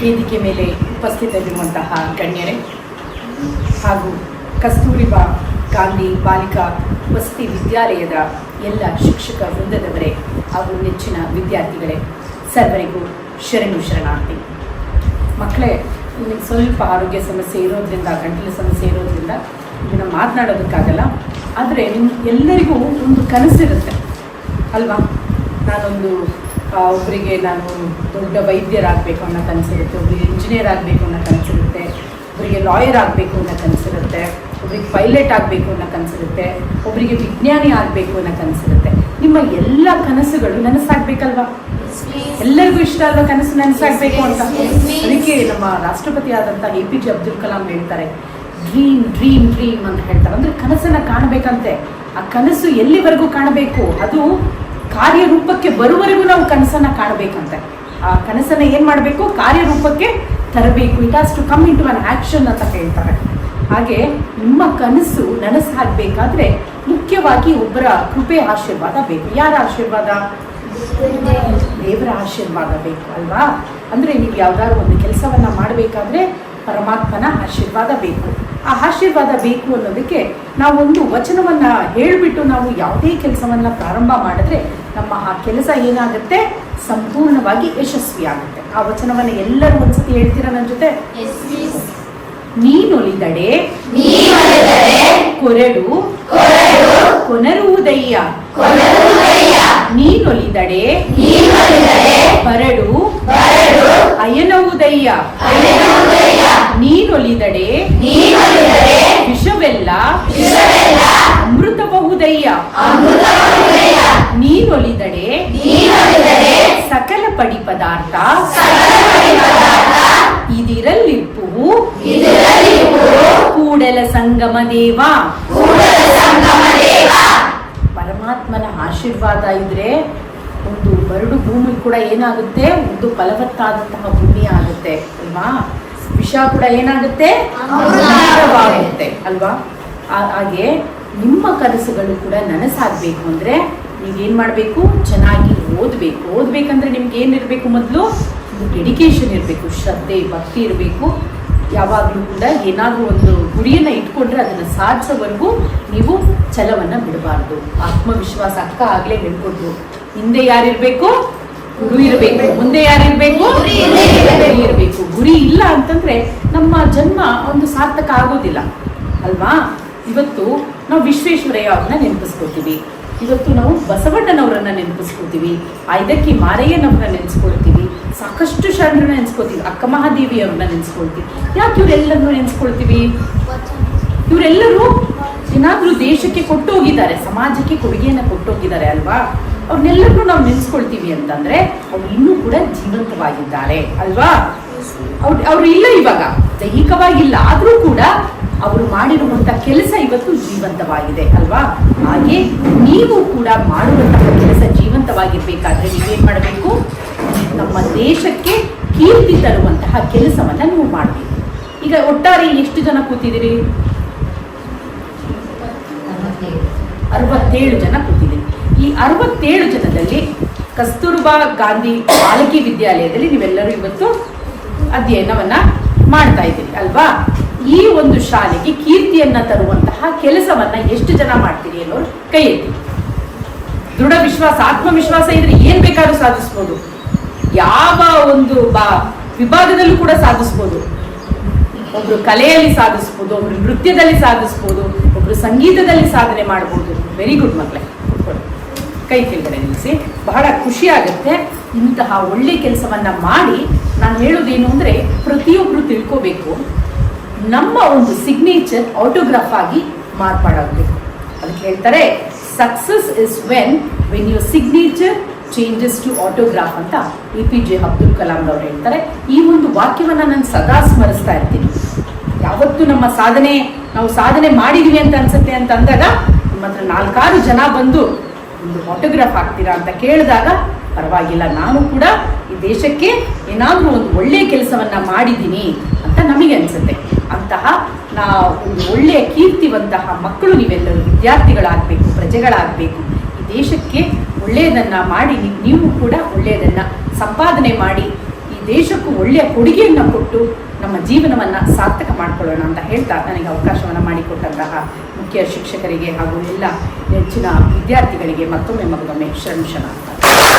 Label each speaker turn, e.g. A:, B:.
A: ವೇದಿಕೆ ಮೇಲೆ ಉಪಸ್ಥಿತರಿರುವಂತಹ ಗಣ್ಯರೇ ಹಾಗೂ ಕಸ್ತೂರಿಬಾ ಗಾಂಧಿ ಬಾಲಿಕಾ ವಸತಿ ವಿದ್ಯಾಲಯದ ಎಲ್ಲ ಶಿಕ್ಷಕ ವೃಂದದವರೇ ಹಾಗೂ ನೆಚ್ಚಿನ ವಿದ್ಯಾರ್ಥಿಗಳೇ, ಸರ್ವರಿಗೂ ಶರಣು ಶರಣಾರ್ಥಿ. ಮಕ್ಕಳೇ, ನಿಮಗೆ ಸ್ವಲ್ಪ ಆರೋಗ್ಯ ಸಮಸ್ಯೆ ಇರೋದ್ರಿಂದ, ಗಂಟಲು ಸಮಸ್ಯೆ ಇರೋದ್ರಿಂದ ಇದನ್ನು ಮಾತನಾಡೋದಕ್ಕಾಗಲ್ಲ. ಆದರೆ ನಿಮ್ಮ ಎಲ್ಲರಿಗೂ ಒಂದು ಕನಸಿರುತ್ತೆ. ಅಲ್ವಾ? ನಾನೊಂದು ಒಬ್ಬರಿಗೆ ನಾನು ದೊಡ್ಡ ವೈದ್ಯರಾಗಬೇಕು ಅನ್ನೋ ಕನಸಿರುತ್ತೆ ಒಬ್ಬರಿಗೆ ಇಂಜಿನಿಯರ್ ಆಗಬೇಕು ಅನ್ನೋ ಕನಸಿರುತ್ತೆ ಒಬ್ಬರಿಗೆ ಲಾಯರ್ ಆಗಬೇಕು ಅನ್ನೋ ಕನಸಿರುತ್ತೆ ಒಬ್ಬರಿಗೆ ಪೈಲಟ್ ಆಗಬೇಕು ಅನ್ನೋ ಕನಸಿರುತ್ತೆ ಒಬ್ಬರಿಗೆ ವಿಜ್ಞಾನಿ ಆಗಬೇಕು ಅನ್ನೋ ಕನಸಿರುತ್ತೆ. ನಿಮ್ಮ ಎಲ್ಲ ಕನಸುಗಳು ನನಸಾಗಬೇಕಲ್ವಾ? ಎಲ್ಲರಿಗೂ ಇಷ್ಟ ಅಲ್ವಾ ಕನಸು ನನಸಾಗಬೇಕು ಅಂತ? ಅದಕ್ಕೆ ನಮ್ಮ ರಾಷ್ಟ್ರಪತಿ ಆದಂಥ A P J Abdul Kalam ಹೇಳ್ತಾರೆ ಡ್ರೀಮ್ ಡ್ರೀಮ್ ಡ್ರೀಮ್ ಅಂತ ಹೇಳ್ತಾರೆ. ಅಂದರೆ ಕನಸನ್ನ ಕಾಣಬೇಕಂತೆ. ಆ ಕನಸು ಎಲ್ಲಿವರೆಗೂ ಕಾಣಬೇಕು? ಅದು ಕಾರ್ಯರೂಪಕ್ಕೆ ಬರುವವರೆಗೂ ನಾವು ಕನಸನ್ನ ಕಾಣಬೇಕಂತೆ. ಆ ಕನಸನ್ನ ಏನು ಮಾಡಬೇಕು? ಕಾರ್ಯರೂಪಕ್ಕೆ ತರಬೇಕು. It has to come into an action ಅಂತ ಹೇಳ್ತಾರೆ. ಹಾಗೆ ನಿಮ್ಮ ಕನಸು ನನಸಾಗಬೇಕಾದ್ರೆ ಮುಖ್ಯವಾಗಿ ಒಬ್ಬರ ಕೃಪೆ ಆಶೀರ್ವಾದ ಬೇಕು. ಯಾರ ಆಶೀರ್ವಾದ? ದೇವರ ಆಶೀರ್ವಾದ ಬೇಕು, ಅಲ್ವಾ? ಅಂದ್ರೆ ನೀವು ಯಾವ್ದಾದ್ರು ಒಂದು ಕೆಲಸವನ್ನ ಮಾಡಬೇಕಾದ್ರೆ ಪರಮಾತ್ಮನ ಆಶೀರ್ವಾದ ಬೇಕು. ಆ ಆಶೀರ್ವಾದ ಬೇಕು ಅನ್ನೋದಕ್ಕೆ ನಾವೊಂದು ವಚನವನ್ನ ಹೇಳಿಬಿಟ್ಟು ನಾವು ಯಾವುದೇ ಕೆಲಸವನ್ನ ಪ್ರಾರಂಭ ಮಾಡಿದ್ರೆ ನಮ್ಮ ಆ ಕೆಲಸ ಏನಾಗುತ್ತೆ? ಸಂಪೂರ್ಣವಾಗಿ ಯಶಸ್ವಿ ಆಗುತ್ತೆ ಆ ವಚನವನ್ನ ಎಲ್ಲರೂ ಒಂದ್ಸತಿ ಹೇಳ್ತೀರಾ ನನ್ನ ಜೊತೆ? ನೀನೊಲಿದಡೆ ಕೊರಡು ಕೊನರುವುದಯ್ಯ. ನೀನೊಲಿದಡೆ ಬರಡು ಅಯನವುದಯ್ಯ ನೀನೊಲಿದಡೆ ವಿಷವೆಲ್ಲ ಅಮೃತಬಹುದಯ್ಯ. ನೀನೊಲಿದಡೆ ಸಕಲ ಪಡಿ ಪದಾರ್ಥ ಇದಿರಲ್ಲಿಪ್ಪು ಕೂಡಲ ಸಂಗಮ ದೇವ. ಆಶೀರ್ವಾದ ಇದ್ರೆ ಒಂದು ಬರಡು ಭೂಮಿ ಕೂಡ ಏನಾಗುತ್ತೆ? ಒಂದು ಫಲವತ್ತಾದಂತಹ ಭೂಮಿ ಆಗುತ್ತೆ, ಅಲ್ವಾ? ವಿಷ ಕೂಡ ಏನಾಗುತ್ತೆ? ಅಲ್ವಾ? ಹಾಗೆ ನಿಮ್ಮ ಕನಸುಗಳು ಕೂಡ ನನಸಾಗ್ಬೇಕು ಅಂದ್ರೆ ನೀವೇನ್ ಮಾಡಬೇಕು? ಚೆನ್ನಾಗಿ ಓದ್ಬೇಕು. ಓದ್ಬೇಕಂದ್ರೆ ನಿಮ್ಗೆ ಏನಿರಬೇಕು ಮೊದಲು? ಡೆಡಿಕೇಶನ್ ಇರಬೇಕು, ಶ್ರದ್ಧೆ, ಭಕ್ತಿ ಇರಬೇಕು. ಯಾವಾಗಲೂ ಕೂಡ ಏನಾದರೂ ಒಂದು ಗುರಿಯನ್ನು ಇಟ್ಕೊಂಡ್ರೆ ಅದನ್ನು ಸಾಧಿಸೋವರೆಗೂ ನೀವು ಛಲವನ್ನು ಬಿಡಬಾರ್ದು. ಆತ್ಮವಿಶ್ವಾಸ ಅಕ್ಕ ಆಗಲೇ ಹೇಳ್ಕೊಟ್ರು. ಹಿಂದೆ ಯಾರಿರ್ಬೇಕು? ಗುರು ಇರಬೇಕು. ಮುಂದೆ ಯಾರಿರ್ಬೇಕು? ಗುರಿ ಇರಬೇಕು. ಗುರಿ ಇಲ್ಲ ಅಂತಂದ್ರೆ ನಮ್ಮ ಜನ್ಮ ಒಂದು ಸಾರ್ಥಕ ಆಗೋದಿಲ್ಲ. ಅಲ್ವಾ? ಇವತ್ತು ನಾವು ವಿಶ್ವೇಶ್ವರಯ್ಯ ಅವ್ರನ್ನ ನೆನಪಿಸ್ಕೊತೀವಿ. ಇವತ್ತು ನಾವು ಬಸವಣ್ಣನವರನ್ನ ನೆನಪಿಸ್ಕೋತೀವಿ ಐದಕ್ಕಿ ಮಾರಯ್ಯನವ್ರನ್ನ ನೆನೆಸ್ಕೊಳ್ತೀವಿ, ಸಾಕಷ್ಟು ಶರಣರನ್ನ ನೆನೆಸ್ಕೊತೀವಿ ಅಕ್ಕ ಮಹಾದೇವಿ ಅವ್ರನ್ನ ನೆನೆಸ್ಕೊಳ್ತೀವಿ. ಯಾಕೆ ಇವರೆಲ್ಲರನ್ನೂ ನೆನೆಸ್ಕೊಳ್ತೀವಿ? ಇವರೆಲ್ಲರೂ ಏನಾದ್ರೂ ದೇಶಕ್ಕೆ ಕೊಟ್ಟೋಗಿದ್ದಾರೆ, ಸಮಾಜಕ್ಕೆ ಕೊಡುಗೆಯನ್ನು ಕೊಟ್ಟೋಗಿದ್ದಾರೆ ಅಲ್ವಾ? ಅವ್ರನ್ನೆಲ್ಲರೂ ನಾವು ನೆನೆಸ್ಕೊಳ್ತೀವಿ ಅಂತಂದ್ರೆ ಅವ್ರು ಇನ್ನೂ ಕೂಡ ಜೀವಂತವಾಗಿದ್ದಾರೆ ಅಲ್ವಾ? ಅವ್ರು ಅವ್ರು ಇಲ್ಲ ಇವಾಗ, ದೈಹಿಕವಾಗಿಲ್ಲ, ಆದ್ರೂ ಕೂಡ ಅವರು ಮಾಡಿರುವಂಥ ಕೆಲಸ ಇವತ್ತು ಜೀವಂತವಾಗಿದೆ, ಅಲ್ವಾ? ಹಾಗೆ ನೀವು ಕೂಡ ಮಾಡುವಂತಹ ಕೆಲಸ ಜೀವಂತವಾಗಿರ್ಬೇಕಾದ್ರೆ ನೀವೇನು ಮಾಡಬೇಕು? ನಮ್ಮ ದೇಶಕ್ಕೆ ಕೀರ್ತಿ ತರುವಂತಹ ಕೆಲಸವನ್ನು ನೀವು ಮಾಡಬೇಕು. ಈಗ ಒಟ್ಟಾರೆ ಎಷ್ಟು ಜನ ಕೂತಿದ್ದೀರಿ? ಅರವತ್ತೇಳು ಜನ ಕೂತಿದ್ದೀರಿ. ಈ ಅರವತ್ತೇಳು ಜನದಲ್ಲಿ ಕಸ್ತೂರ್ಬಾ ಗಾಂಧಿ ಬಾಲಕಿ ವಿದ್ಯಾಲಯದಲ್ಲಿ ನೀವೆಲ್ಲರೂ ಇವತ್ತು ಅಧ್ಯಯನವನ್ನ ಮಾಡ್ತಾ ಇದ್ದೀರಿ, ಅಲ್ವಾ? ಈ ಒಂದು ಶಾಲೆಗೆ ಕೀರ್ತಿಯನ್ನ ತರುವಂತಹ ಕೆಲಸವನ್ನ ಎಷ್ಟು ಜನ ಮಾಡ್ತೀರಿ ಅನ್ನೋರು ಕೈ ಎತ್ತಿ ದೃಢ ವಿಶ್ವಾಸ, ಆತ್ಮವಿಶ್ವಾಸ ಇದ್ರೆ ಏನ್ ಬೇಕಾದ್ರೂ ಸಾಧಿಸ್ಬೋದು. ಯಾವ ಒಂದು ಬಾ ವಿಭಾಗದಲ್ಲೂ ಕೂಡ ಸಾಧಿಸ್ಬೋದು. ಒಬ್ರು ಕಲೆಯಲ್ಲಿ ಸಾಧಿಸ್ಬೋದು, ಒಬ್ರು ನೃತ್ಯದಲ್ಲಿ ಸಾಧಿಸ್ಬೋದು, ಒಬ್ರು ಸಂಗೀತದಲ್ಲಿ ಸಾಧನೆ ಮಾಡ್ಬೋದು. ವೆರಿ ಗುಡ್ ಮಕ್ಕಳೇ. ಕೈ ಕೆಳಗಡೆ ನಿಲ್ಲಿಸಿ. ಬಹಳ ಖುಷಿ ಆಗುತ್ತೆ ಇಂತಹ ಒಳ್ಳೆ ಕೆಲಸವನ್ನ ಮಾಡಿ ನಾನು ಹೇಳೋದೇನು ಅಂದ್ರೆ ಪ್ರತಿಯೊಬ್ರು ತಿಳ್ಕೋಬೇಕು. ನಮ್ಮ ಒಂದು ಸಿಗ್ನೇಚರ್ ಆಟೋಗ್ರಾಫ್ ಆಗಿ ಮಾರ್ಪಾಡಾಗಬೇಕು ಅದಕ್ಕೆ ಹೇಳ್ತಾರೆ success is when when your signature changes to autograph ಅಂತ A P J Abdul Kalam ಅವರು ಹೇಳ್ತಾರೆ. ಈ ಒಂದು ವಾಕ್ಯವನ್ನು ನಾನು ಸದಾ ಸ್ಮರಿಸ್ತಾ ಇರ್ತೀನಿ. ಯಾವತ್ತು ನಮ್ಮ ಸಾಧನೆ, ನಾವು ಸಾಧನೆ ಮಾಡಿದೀವಿ ಅಂತ ಅನ್ಸುತ್ತೆ ಅಂತ ಅಂದಾಗ ನಿಮ್ಮ ಹತ್ರ ನಾಲ್ಕಾರು ಜನ ಬಂದು ಒಂದು ಆಟೋಗ್ರಾಫ್ ಹಾಕ್ತೀರಾ ಅಂತ ಕೇಳಿದಾಗ, ಪರವಾಗಿಲ್ಲ, ನಾನು ಕೂಡ ಈ ದೇಶಕ್ಕೆ ಏನಾದರೂ ಒಂದು ಒಳ್ಳೆಯ ಕೆಲಸವನ್ನು ಮಾಡಿದ್ದೀನಿ ಅಂತ ನಮಗೆ ಅನ್ಸುತ್ತೆ. ಅಂತಹ ನಾ ಒಂದು ಒಳ್ಳೆಯ ಕೀರ್ತಿವಂತಹ ಮಕ್ಕಳು ನೀವೆಲ್ಲರೂ, ವಿದ್ಯಾರ್ಥಿಗಳಾಗಬೇಕು, ಪ್ರಜೆಗಳಾಗಬೇಕು. ಈ ದೇಶಕ್ಕೆ ಒಳ್ಳೆಯದನ್ನು ಮಾಡಿ ನೀವು ಕೂಡ ಒಳ್ಳೆಯದನ್ನು ಸಂಪಾದನೆ ಮಾಡಿ ಈ ದೇಶಕ್ಕೂ ಒಳ್ಳೆಯ ಕೊಡುಗೆಯನ್ನು ಕೊಟ್ಟು ನಮ್ಮ ಜೀವನವನ್ನು ಸಾರ್ಥಕ ಮಾಡಿಕೊಳ್ಳೋಣ ಅಂತ ಹೇಳ್ತಾ ನನಗೆ ಅವಕಾಶವನ್ನು ಮಾಡಿಕೊಟ್ಟಂತಹ ಮುಖ್ಯ ಶಿಕ್ಷಕರಿಗೆ ಹಾಗೂ ಎಲ್ಲ ಹೆಚ್ಚಿನ ವಿದ್ಯಾರ್ಥಿಗಳಿಗೆ ಮತ್ತೊಮ್ಮೆ ಮಗದೊಮ್ಮೆ ಶ್ರಮಿಸೋಣ ಶರಣ